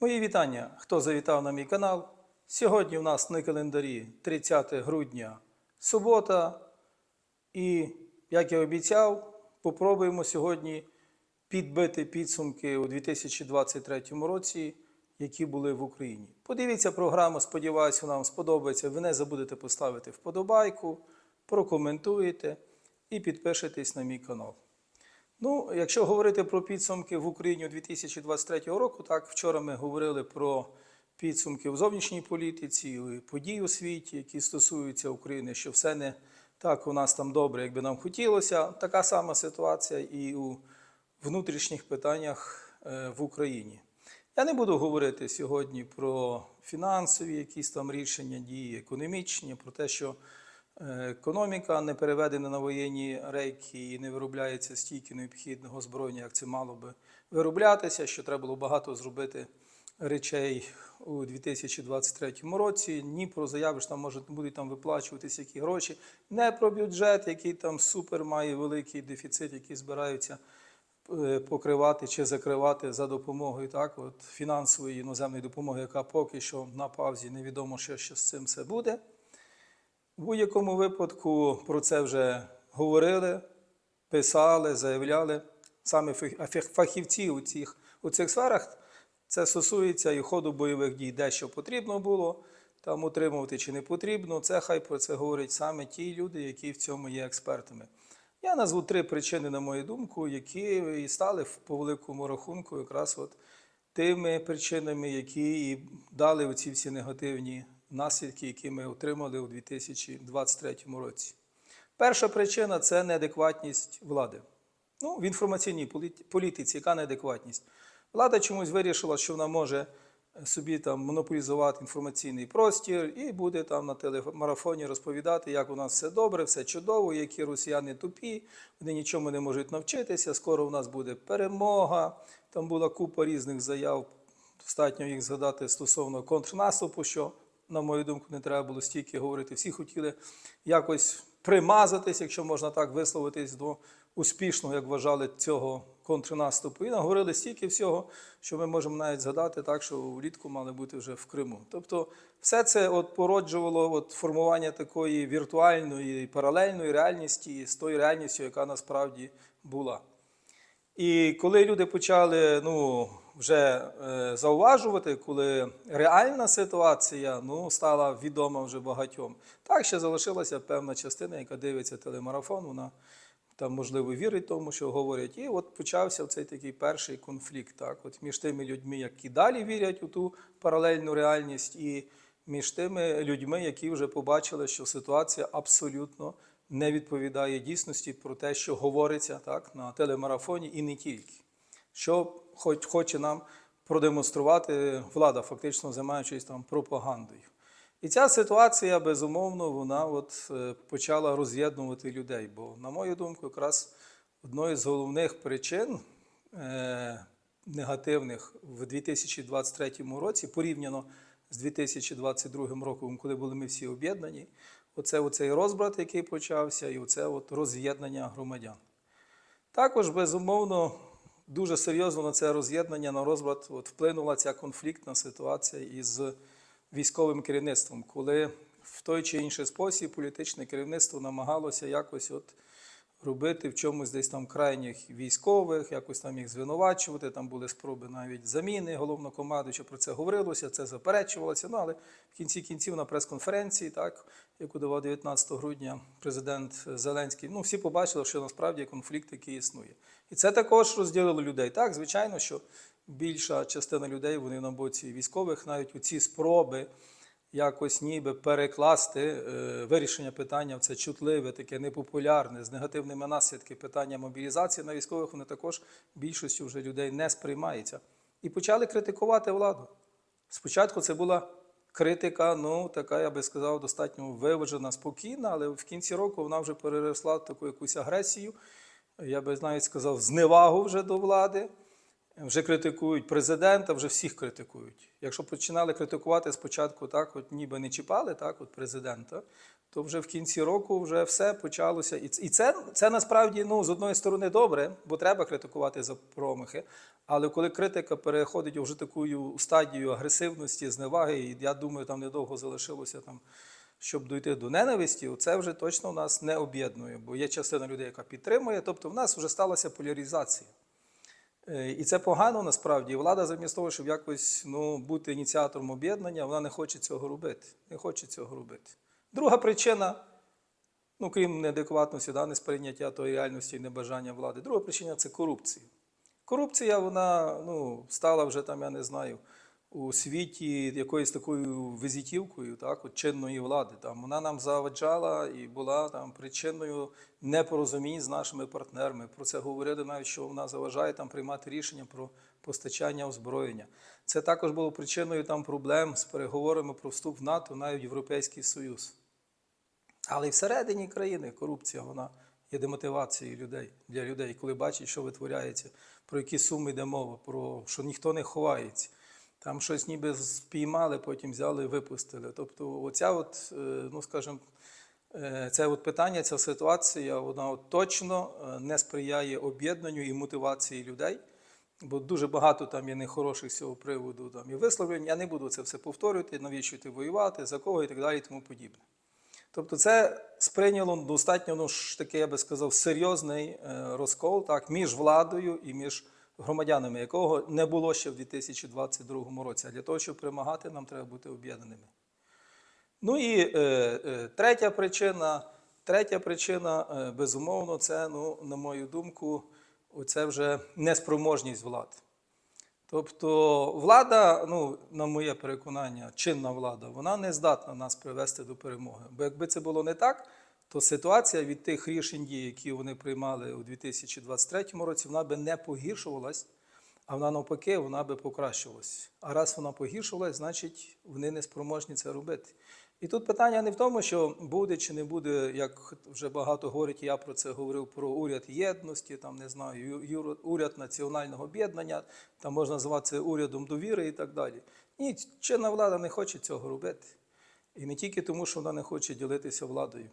Мої вітання, хто завітав на мій канал. Сьогодні у нас на календарі 30 грудня субота. І, як я обіцяв, попробуємо сьогодні підбити підсумки у 2023 році, які були в Україні. Подивіться програму, сподіваюся, вона вам сподобається. Ви не забудете поставити вподобайку, прокоментуєте і підпишитесь на мій канал. Ну, якщо говорити про підсумки в Україні у 2023 року, так вчора ми говорили про підсумки в зовнішній політиці, і подій у світі, які стосуються України, що все не так у нас там добре, як би нам хотілося. Така сама ситуація і у внутрішніх питаннях е, в Україні. Я не буду говорити сьогодні про фінансові якісь там рішення, дії, економічні, про те, що економіка не переведена на воєнні рейки і не виробляється стільки необхідного зброєння, як це мало би вироблятися, що треба було багато зробити речей у 2023 році. Ні про заяви, що там може будуть там виплачуватися які гроші, не про бюджет, який там супер має великий дефіцит, який збираються е, покривати чи закривати за допомогою так, от, фінансової іноземної допомоги, яка поки що на паузі, невідомо, що, що з цим все буде. В будь-якому випадку про це вже говорили, писали, заявляли саме фах- фах- фахівці у цих, у цих сферах. Це стосується і ходу бойових дій, де що потрібно було там утримувати чи не потрібно. Це хай про це говорять саме ті люди, які в цьому є експертами. Я назву три причини, на мою думку, які і стали по великому рахунку якраз от тими причинами, які і дали оці всі негативні наслідки, які ми отримали у 2023 році. Перша причина це неадекватність влади. Ну, в інформаційній політиці, яка неадекватність? Влада чомусь вирішила, що вона може собі там монополізувати інформаційний простір і буде там на телемарафоні розповідати, як у нас все добре, все чудово, які росіяни тупі, вони нічому не можуть навчитися. Скоро у нас буде перемога. Там була купа різних заяв. Достатньо їх згадати стосовно контрнаступу, що, на мою думку, не треба було стільки говорити. Всі хотіли якось примазатись, якщо можна так висловитись, до успішного, як вважали, цього контрнаступу. І наговорили стільки всього, що ми можемо навіть згадати так, що влітку мали бути вже в Криму. Тобто, все це от породжувало от формування такої віртуальної паралельної реальності з тою реальністю, яка насправді була. І коли люди почали ну, вже е, зауважувати, коли реальна ситуація ну, стала відома вже багатьом, так ще залишилася певна частина, яка дивиться телемарафон, вона там, можливо, вірить тому, що говорять. І от почався цей такий перший конфлікт так, от між тими людьми, які далі вірять у ту паралельну реальність, і між тими людьми, які вже побачили, що ситуація абсолютно не відповідає дійсності про те, що говориться так, на телемарафоні, і не тільки. Що хоч, хоче нам продемонструвати влада, фактично займаючись там пропагандою. І ця ситуація, безумовно, вона от, е, почала роз'єднувати людей. Бо, на мою думку, якраз одною з головних причин е, негативних в 2023 році, порівняно з 2022 роком, коли були ми всі об'єднані, оце оцей розбрат, який почався, і оце от роз'єднання громадян. Також, безумовно, дуже серйозно на це роз'єднання, на розбрат от, вплинула ця конфліктна ситуація із військовим керівництвом, коли в той чи інший спосіб політичне керівництво намагалося якось от робити в чомусь десь там крайніх військових, якось там їх звинувачувати. Там були спроби навіть заміни головнокомандуюча, про це говорилося, це заперечувалося. Ну але в кінці кінців на прес-конференції, так яку давав 19 грудня президент Зеленський, ну всі побачили, що насправді конфлікт, який існує. І це також розділило людей. Так, звичайно, що більша частина людей вони на боці військових, навіть у ці спроби якось ніби перекласти е, вирішення питання в це чутливе, таке непопулярне, з негативними наслідками питання мобілізації на військових, вони також більшістю вже людей не сприймаються. І почали критикувати владу. Спочатку це була критика, ну така, я би сказав, достатньо виважена, спокійна, але в кінці року вона вже переросла в таку якусь агресію, я би навіть сказав, зневагу вже до влади. Вже критикують президента, вже всіх критикують. Якщо починали критикувати спочатку, так, от ніби не чіпали так, от президента, то вже в кінці року вже все почалося. І це, це насправді ну, з одної сторони добре, бо треба критикувати за промахи. Але коли критика переходить у вже таку стадію агресивності, зневаги, і я думаю, там недовго залишилося там. Щоб дійти до ненависті, це вже точно у нас не об'єднує, бо є частина людей, яка підтримує. Тобто в нас вже сталася поляризація. Е, І це погано насправді. Влада замість того, щоб якось ну, бути ініціатором об'єднання, вона не хоче цього робити. Не хоче цього робити. Друга причина, ну крім неадекватності, да, несприйняття тої реальності і небажання влади. Друга причина це корупція. Корупція, вона ну, стала вже там, я не знаю, у світі якоюсь такою визитівкою так, от чинної влади. Там, вона нам заваджала і була там, причиною непорозумінь з нашими партнерами. Про це говорили навіть, що вона заважає там, приймати рішення про постачання озброєння. Це також було причиною там, проблем з переговорами про вступ в НАТО, навіть в Європейський Союз. Але і всередині країни корупція вона є демотивацією людей для людей, коли бачать, що витворяється, про які суми йде мова, про що ніхто не ховається. Там щось ніби спіймали, потім взяли і випустили. Тобто, оця от, е, ну скажімо, е, це от питання, ця ситуація, вона от точно е, не сприяє об'єднанню і мотивації людей. Бо дуже багато там є нехороших з цього приводу там, і висловлень. Я не буду це все повторювати, навіщо йти воювати, за кого і так далі, і тому подібне. Тобто це сприйняло достатньо, ну ж таки, я би сказав, серйозний розкол так, між владою і між громадянами, якого не було ще в 2022 році. А для того, щоб перемагати, нам треба бути об'єднаними. Ну і е, е, третя причина, третя причина, е, безумовно, це, ну, на мою думку, це вже неспроможність влади. Тобто влада, ну, на моє переконання, чинна влада, вона не здатна нас привести до перемоги. Бо якби це було не так, то ситуація від тих рішень, які вони приймали у 2023 році, вона би не погіршувалась, а вона навпаки, вона би покращувалась. А раз вона погіршувалась, значить вони не спроможні це робити. І тут питання не в тому, що буде чи не буде, як вже багато говорять, я про це говорив про уряд єдності, там не знаю, уряд національного об'єднання, там можна називати це урядом довіри і так далі. Ні, чинна влада не хоче цього робити. І не тільки тому, що вона не хоче ділитися владою.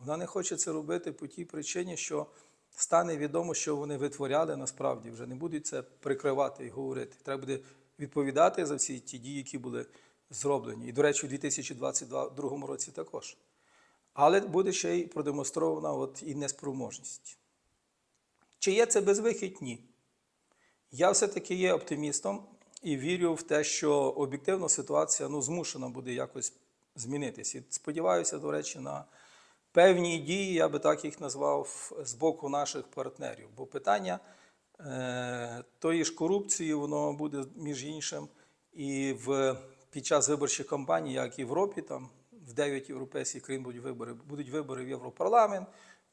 Вона не хоче це робити по тій причині, що стане відомо, що вони витворяли насправді, вже не будуть це прикривати і говорити. Треба буде відповідати за всі ті дії, які були зроблені. І, до речі, у 2022 році також. Але буде ще й продемонстрована от і неспроможність. Чи є це безвихідь? Ні. Я все-таки є оптимістом і вірю в те, що об'єктивно ситуація ну, змушена буде якось змінитися. І сподіваюся, до речі, на певні дії, я би так їх назвав, з боку наших партнерів. Бо питання е, тої ж корупції, воно буде між іншим і в, під час виборчих кампаній, як і в Європі, там в 9 європейських країн будуть вибори, будуть вибори в Європарламент,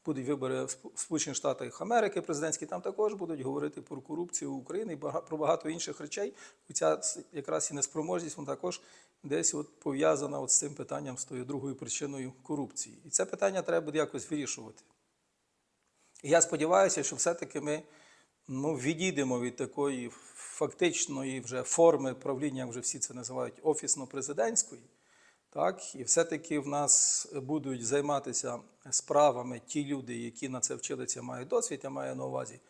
будуть вибори в Сполучених Штатах Америки президентські, там також будуть говорити про корупцію України і про багато інших речей. Ця якраз і неспроможність, вона також десь от пов'язана от з цим питанням, з тою другою причиною корупції. І це питання треба буде якось вирішувати. І я сподіваюся, що все-таки ми ну, відійдемо від такої фактичної вже форми правління, як вже всі це називають, офісно-президентської. Так, і все-таки в нас будуть займатися справами ті люди, які на це вчилися, мають досвід, я маю на увазі.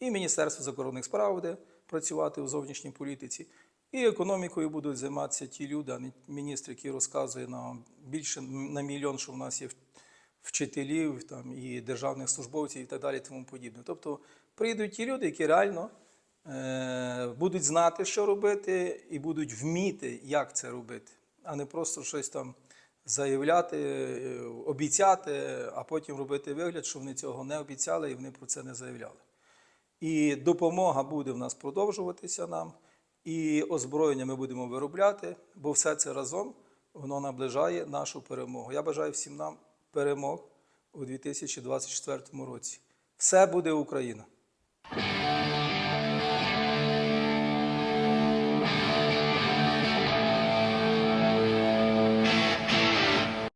І Міністерство закордонних справ буде працювати у зовнішній політиці, і економікою будуть займатися ті люди, а не міністр, який розказує нам більше на мільйон, що в нас є вчителів там, і державних службовців і так далі, тому подібне. Тобто прийдуть ті люди, які реально е, будуть знати, що робити, і будуть вміти, як це робити, а не просто щось там заявляти, е, обіцяти, а потім робити вигляд, що вони цього не обіцяли і вони про це не заявляли. І допомога буде в нас продовжуватися нам, і озброєння ми будемо виробляти, бо все це разом воно наближає нашу перемогу. Я бажаю всім нам перемог у 2024 році. Все буде Україна!